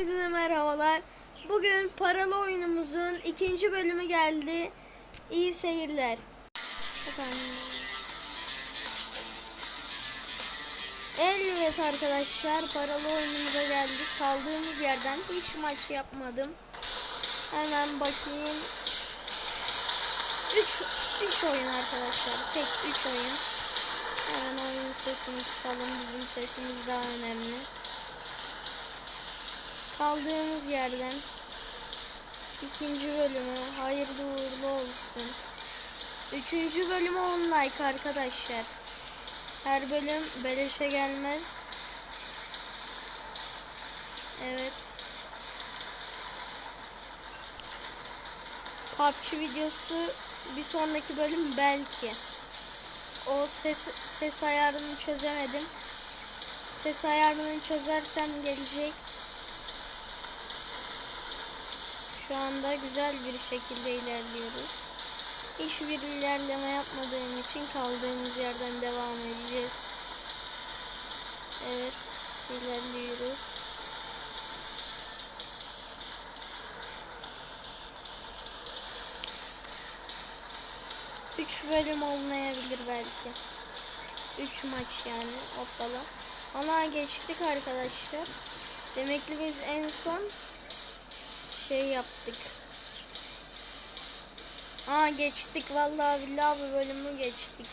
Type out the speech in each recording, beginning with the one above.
Hepinize merhabalar. Bugün paralı oyunumuzun ikinci bölümü geldi. İyi seyirler. Evet arkadaşlar paralı oyunumuza geldik. Kaldığımız yerden hiç maç yapmadım. Hemen bakayım. 3 3 oyun arkadaşlar. Tek 3 oyun. Hemen oyun sesini kısalım. Bizim sesimiz daha önemli. Kaldığımız yerden ikinci bölümü hayırlı uğurlu olsun. Üçüncü bölümü 10 like arkadaşlar. Her bölüm beleşe gelmez. Evet. PUBG videosu bir sonraki bölüm belki. O ses ses ayarını çözemedim. Ses ayarını çözersem gelecek. Şu anda güzel bir şekilde ilerliyoruz. Hiçbir ilerleme yapmadığım için kaldığımız yerden devam edeceğiz. Evet, ilerliyoruz. Üç bölüm olmayabilir belki. Üç maç yani hoppala. Ana geçtik arkadaşlar. Demek ki biz en son şey yaptık. Aa geçtik vallahi billahi bu bölümü geçtik.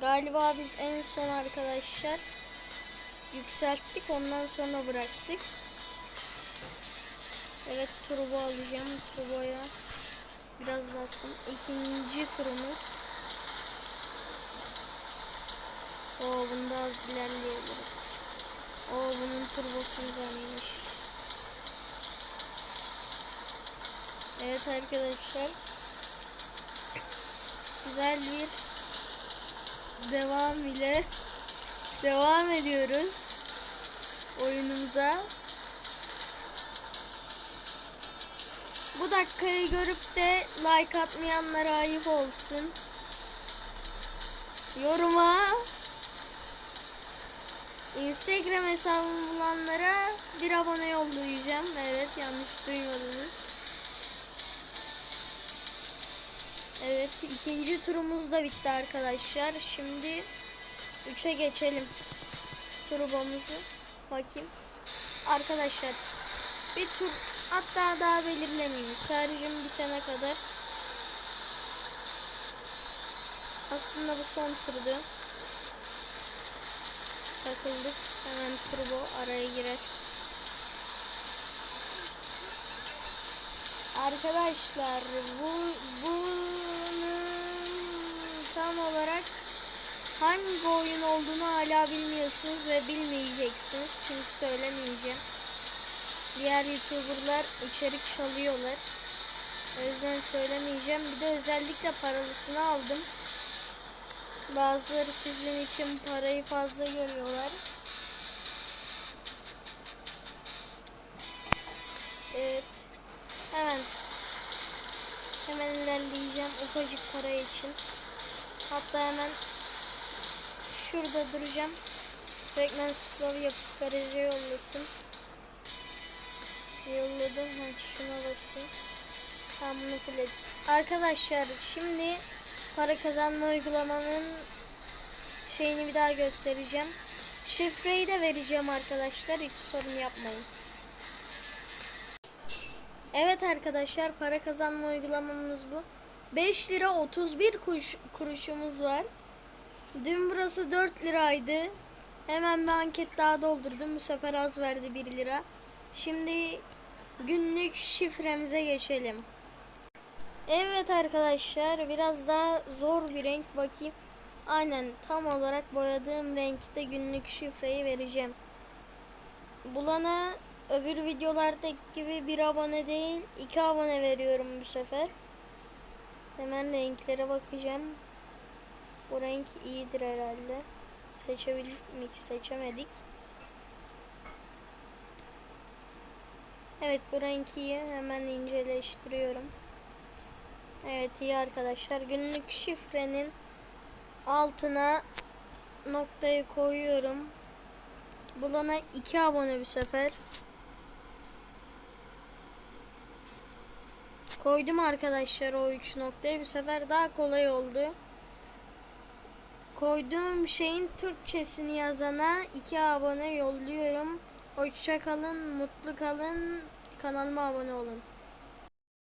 Galiba biz en son arkadaşlar yükselttik ondan sonra bıraktık. Evet turbo alacağım turboya. Biraz bastım. İkinci turumuz. O bunda az ilerleyebiliriz. O bunun turbosu güzelmiş. Evet arkadaşlar. Güzel bir devam ile devam ediyoruz oyunumuza. Bu dakikayı görüp de like atmayanlara ayıp olsun. Yoruma Instagram hesabımı bulanlara bir abone yollayacağım. Evet yanlış duymadınız. Evet ikinci turumuz da bitti arkadaşlar. Şimdi 3'e geçelim. Turbomuzu bakayım. Arkadaşlar bir tur hatta daha belirlemeyeyim. Şarjım bitene kadar. Aslında bu son turdu. Takıldık. Hemen turbo araya girer. Arkadaşlar bu bunun tam olarak hangi oyun olduğunu hala bilmiyorsunuz ve bilmeyeceksiniz. Çünkü söylemeyeceğim. Diğer youtuberlar içerik çalıyorlar. O yüzden söylemeyeceğim. Bir de özellikle paralısını aldım. Bazıları sizin için parayı fazla görüyorlar. Evet. Hemen hemen ilerleyeceğim ufacık para için. Hatta hemen şurada duracağım. Rekmen slow yapıp garaja yollasın. Yolladım. Ha, şuna basayım. Tamam bunu fullledim. Arkadaşlar şimdi para kazanma uygulamamın şeyini bir daha göstereceğim. Şifreyi de vereceğim arkadaşlar. Hiç sorun yapmayın. Evet arkadaşlar para kazanma uygulamamız bu. 5 lira 31 kuruş, kuruşumuz var. Dün burası 4 liraydı. Hemen bir anket daha doldurdum. Bu sefer az verdi 1 lira. Şimdi günlük şifremize geçelim. Evet arkadaşlar biraz daha zor bir renk bakayım. Aynen tam olarak boyadığım renkte günlük şifreyi vereceğim. Bulana öbür videolardaki gibi bir abone değil iki abone veriyorum bu sefer. Hemen renklere bakacağım. Bu renk iyidir herhalde. Seçebildik mi? Seçemedik. Evet bu renk iyi. Hemen inceleştiriyorum. Evet iyi arkadaşlar. Günlük şifrenin altına noktayı koyuyorum. Bulana iki abone bir sefer. Koydum arkadaşlar o 3 noktayı. Bu sefer daha kolay oldu. Koyduğum şeyin Türkçesini yazana 2 abone yolluyorum. Hoşça kalın, mutlu kalın. Kanalıma abone olun.